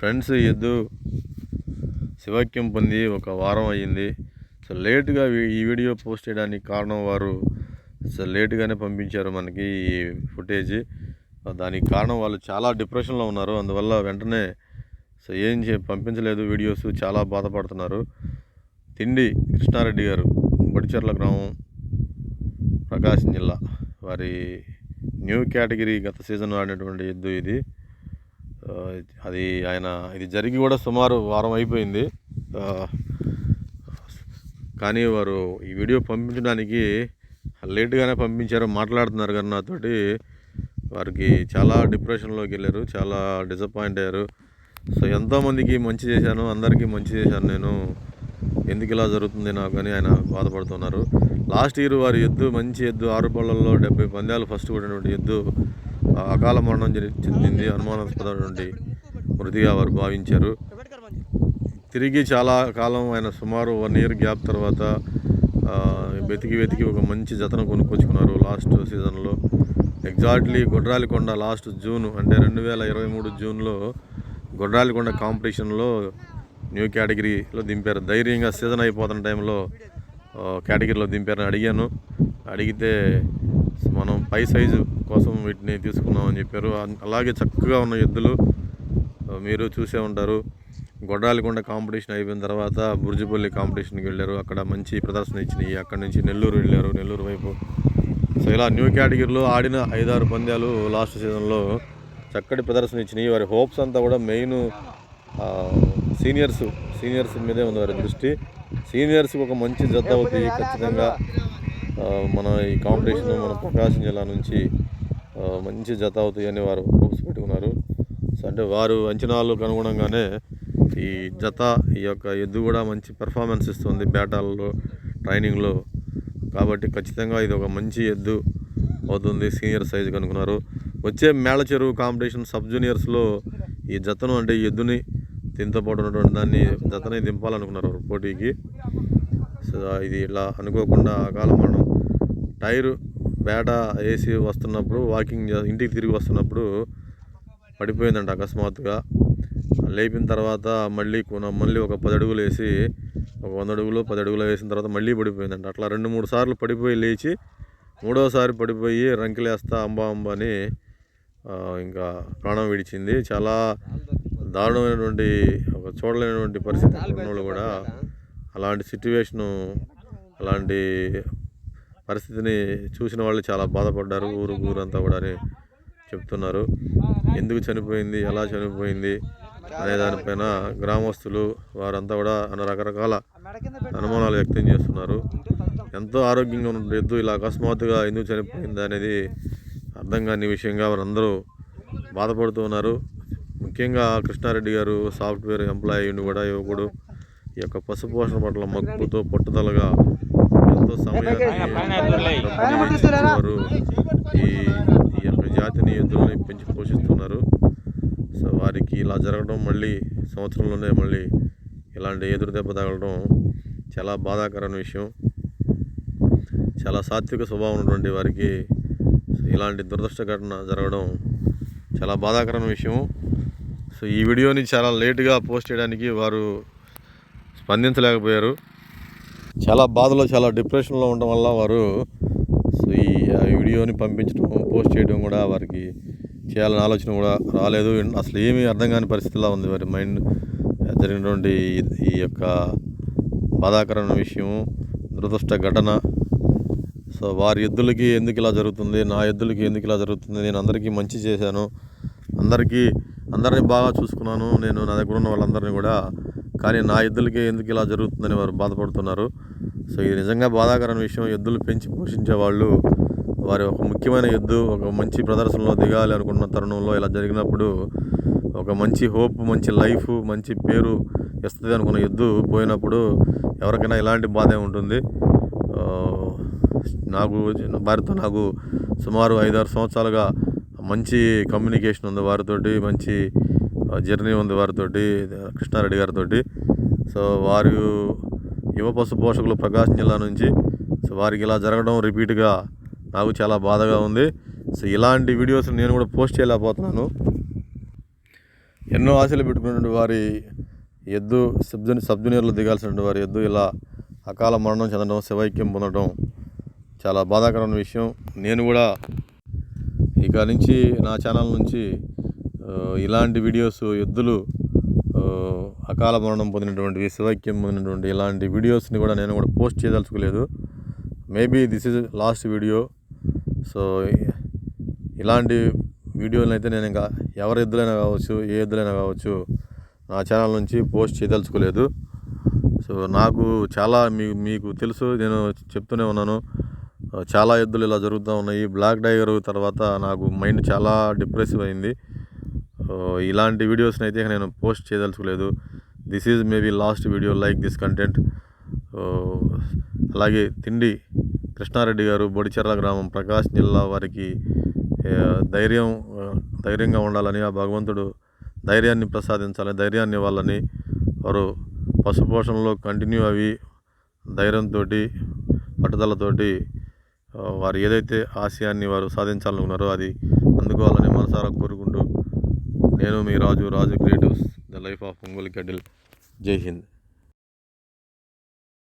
Friends ఎద్దు శివాక్యం పొంది ఒక వారం అయ్యింది. సో లేటుగా ఈ వీడియో పోస్ట్ చేయడానికి కారణం వారు సో లేటుగానే పంపించారు మనకి ఈ ఫుటేజ్. దానికి కారణం వాళ్ళు చాలా డిప్రెషన్లో ఉన్నారు. అందువల్ల వెంటనే సో ఏం చే పంపించలేదు వీడియోస్. చాలా బాధపడుతున్నారు. తిండి కృష్ణారెడ్డి గారు బడిచెర్ల గ్రామం ప్రకాశం జిల్లా. వారి న్యూ కేటగిరీ గత సీజన్ ఆడినటువంటి ఎద్దు ఇది. అది ఆయన ఇది జరిగి కూడా సుమారు వారం అయిపోయింది. కానీ వారు ఈ వీడియో పంపించడానికి లేట్గానే పంపించారు మాట్లాడుతున్నారు కానీ నాతోటి. వారికి చాలా డిప్రెషన్లోకి వెళ్ళారు చాలా డిసప్పాయింట్ అయ్యారు. సో ఎంతోమందికి మంచి చేశాను అందరికీ మంచి చేశాను నేను. ఎందుకు ఇలా జరుగుతుంది నాకు అని ఆయన బాధపడుతున్నారు. లాస్ట్ ఇయర్ వారి ఎద్దు మంచి ఎద్దు ఆరు పళ్ళల్లో డెబ్బై పందాలు ఫస్ట్ కొట్టినటువంటి ఎద్దు అకాల మరణం చెందింది అనుమానాస్పదమైనటువంటి మృతిగా వారు భావించారు. తిరిగి చాలా కాలం ఆయన సుమారు వన్ ఇయర్ గ్యాప్ తర్వాత వెతికి వెతికి ఒక మంచి జతను కొనుక్కొచ్చుకున్నారు లాస్ట్ సీజన్లో. ఎగ్జాక్ట్లీ గొడ్రాలికొండ లాస్ట్ జూన్ అంటే రెండు వేల ఇరవై మూడు జూన్లో గొడ్రాలికొండ కాంపిటీషన్లో న్యూ కేటగిరీలో దింపారు. ధైర్యంగా సీజన్ అయిపోతున్న టైంలో కేటగిరీలో దింపారని అడిగాను. అడిగితే మనం పై సైజు కోసం వీటిని తీసుకున్నామని చెప్పారు. అలాగే చక్కగా ఉన్న ఎద్దులు మీరు చూసే ఉంటారు. గొడ్రాలికొండ కాంపిటీషన్ అయిపోయిన తర్వాత బుర్జిపల్లి కాంపిటీషన్కి వెళ్ళారు. అక్కడ మంచి ప్రదర్శన ఇచ్చినాయి. అక్కడ నుంచి నెల్లూరు వెళ్ళారు. నెల్లూరు వైపు. సో ఇలా న్యూ కేటగిరీలో ఆడిన ఐదారు పంద్యాలు లాస్ట్ సీజన్లో చక్కటి ప్రదర్శన ఇచ్చినాయి. వారి హోప్స్ అంతా కూడా మెయిన్ సీనియర్స్ సీనియర్స్ మీదే ఉంది వారి దృష్టి. సీనియర్స్కి ఒక మంచి జత అవుతాయి ఖచ్చితంగా. మన ఈ కాంపిటీషన్ మన ప్రకాశం జిల్లా నుంచి మంచి జత అవుతాయని వారు హోప్స్ పెట్టుకున్నారు. అంటే వారు అంచనాలకు అనుగుణంగానే ఈ జత ఈ యొక్క ఎద్దు కూడా మంచి పెర్ఫార్మెన్స్ ఇస్తుంది బేటాల్లో ట్రైనింగ్లో. కాబట్టి ఖచ్చితంగా ఇది ఒక మంచి ఎద్దు అవుతుంది సీనియర్ సైజు కనుక్కున్నారు. వచ్చే మేళ చెరువు కాంపిటీషన్ సబ్ జూనియర్స్లో ఈ జతను అంటే ఈ ఎద్దుని దీంతో పాటు ఉన్నటువంటి దాన్ని జతని దింపాలనుకున్నారు పోటీకి. సో ఇది ఇలా అనుకోకుండా అకాల మరణం టైరు బేట వేసి వస్తున్నప్పుడు వాకింగ్ ఇంటికి తిరిగి వస్తున్నప్పుడు పడిపోయిందంట అకస్మాత్తుగా. లేపిన తర్వాత మళ్ళీ కొన- మళ్ళీ ఒక పది అడుగులు వేసి ఒక వంద అడుగులు పది అడుగులు వేసిన తర్వాత మళ్ళీ పడిపోయిందంట. అట్లా రెండు మూడు సార్లు పడిపోయి లేచి మూడోసారి పడిపోయి రంకిలేస్తా అంబా అంబా అని ఇంకా ప్రాణం విడిచింది. చాలా దారుణమైనటువంటి ఒక చూడలేనటువంటి పరిస్థితి ఉన్నోళ్ళు కూడా అలాంటి సిట్యువేషను అలాంటి పరిస్థితిని చూసిన వాళ్ళు చాలా బాధపడ్డారు. ఊరు ఊరంతా కూడా అని చెప్తున్నారు. ఎందుకు చనిపోయింది? ఎలా చనిపోయింది? అనే దానిపైన గ్రామస్తులు వారంతా కూడా అన్న రకరకాల అనుమానాలు వ్యక్తం చేస్తున్నారు. ఎంతో ఆరోగ్యంగా ఉన్న ఎద్దు ఇలా అకస్మాత్తుగా ఎందుకు చనిపోయింది అనేది అర్థం కాని విషయంగా వారందరూ బాధపడుతూ ఉన్నారు. ముఖ్యంగా కృష్ణారెడ్డి గారు సాఫ్ట్వేర్ ఎంప్లాయీ కూడా యువకుడు ఈ యొక్క పశుపోషణ పట్ల మక్కువతో పట్టుదలగా ఎంతో సమయాన్ని ఈ ఈ యొక్క జాతిని ఎద్దులని పెంచి పోషిస్తున్నారు సో వారికి ఇలా జరగడం మళ్ళీ సంవత్సరంలోనే మళ్ళీ ఇలాంటి ఎదురు దెబ్బ తగలడం చాలా బాధాకరమైన విషయం చాలా సాత్విక స్వభావం ఉన్నటువంటి వారికి ఇలాంటి దురదృష్ట ఘటన జరగడం చాలా బాధాకరమైన విషయం సో ఈ వీడియోని చాలా లేటుగా పోస్ట్ చేయడానికి వారు స్పందించలేకపోయారు చాలా బాధలో చాలా డిప్రెషన్లో ఉండడం వల్ల వారు సో ఈ వీడియోని పంపించడం పోస్ట్ చేయడం కూడా వారికి చేయాలని ఆలోచన కూడా రాలేదు. అసలు ఏమీ అర్థం కాని పరిస్థితిలో ఉంది వారి మైండ్. జరిగినటువంటి ఈ- ఈ యొక్క బాధాకరమైన విషయం దురదృష్ట ఘటన. సో వారి ఎద్దులకి ఎందుకు ఇలా జరుగుతుంది నా ఎద్దులకి ఎందుకు ఇలా జరుగుతుంది నేను అందరికీ మంచి చేశాను అందరికీ అందరినీ బాగా చూసుకున్నాను నేను నా దగ్గర ఉన్న వాళ్ళందరినీ కూడా కానీ నా ఎద్దులకి ఎందుకు ఇలా జరుగుతుందని వారు బాధపడుతున్నారు. సో ఇది నిజంగా బాధాకరమైన విషయం. ఎద్దులు పెంచి పోషించే వాళ్ళు వారి ఒక ముఖ్యమైన ఎద్దు ఒక మంచి ప్రదర్శనలో దిగాలి అనుకున్న తరుణంలో ఇలా జరిగినప్పుడు ఒక మంచి హోప్ మంచి లైఫ్ మంచి పేరు ఇస్తుంది అనుకున్న ఎద్దు పోయినప్పుడు ఎవరికైనా ఇలాంటి బాధే ఉంటుంది. నాకు వారితో నాకు సుమారు ఐదారు సంవత్సరాలుగా మంచి కమ్యూనికేషన్ ఉంది వారితోటి మంచి జర్నీ ఉంది వారితో కృష్ణారెడ్డి గారితోటి. సో వారు యువ పశు పోషకులు ప్రకాశం జిల్లా నుంచి సో వారికి ఇలా జరగడం రిపీట్గా నాకు చాలా బాధగా ఉంది. సో ఇలాంటి వీడియోస్ నేను కూడా పోస్ట్ చేయలేకపోతున్నాను. ఎన్నో ఆశలు పెట్టుకున్నటువంటి వారి ఎద్దు సబ్ జూని సబ్ జూనియర్లు దిగాల్సినటువంటి వారి ఎద్దు ఇలా అకాల మరణం చెందడం శివైక్యం పొందడం చాలా బాధాకరమైన విషయం. నేను కూడా ఇక నుంచి నా ఛానల్ నుంచి ఇలాంటి వీడియోస్ ఎద్దులు అకాల మరణం పొందినటువంటి శివైక్యం పొందినటువంటి ఇలాంటి వీడియోస్ని కూడా నేను కూడా post చేయదలుచుకోలేదు. Maybe this is last video so ఇలాంటి వీడియోలను అయితే నేను ఇంకా ఎవరి ఎద్దులైనా కావచ్చు ఏ ఎద్దులైనా కావచ్చు నా ఛానల్ నుంచి పోస్ట్ చేయదలుచుకోలేదు. సో నాకు చాలా మీ మీకు తెలుసు నేను చెప్తూనే ఉన్నాను. చాలా ఎద్దులు ఇలా జరుగుతూ ఉన్నాయి. బ్లాక్ డైగర్ తర్వాత నాకు మైండ్ చాలా డిప్రెసివ్ అయింది. ఇలాంటి వీడియోస్ని అయితే నేను post చేయదలుచుకోలేదు. This is maybe last video like this content అలాగే తిండి కృష్ణారెడ్డి గారు బొడిచెర్ల గ్రామం ప్రకాష్ జిల్లా వారికి ధైర్యం ధైర్యంగా ఉండాలని ఆ భగవంతుడు ధైర్యాన్ని ప్రసాదించాలని ధైర్యాన్ని ఇవ్వాలని వారు పశుపోషణలో కంటిన్యూ అవి ధైర్యంతో పట్టుదలతోటి వారు ఏదైతే ఆశయాన్ని వారు సాధించాలనుకున్నారో అది అందుకోవాలని మనసారా కోరుకుంటూ నేను మీ Raju Raju creatives the life of Ongole కెడిల్ జై హింద్.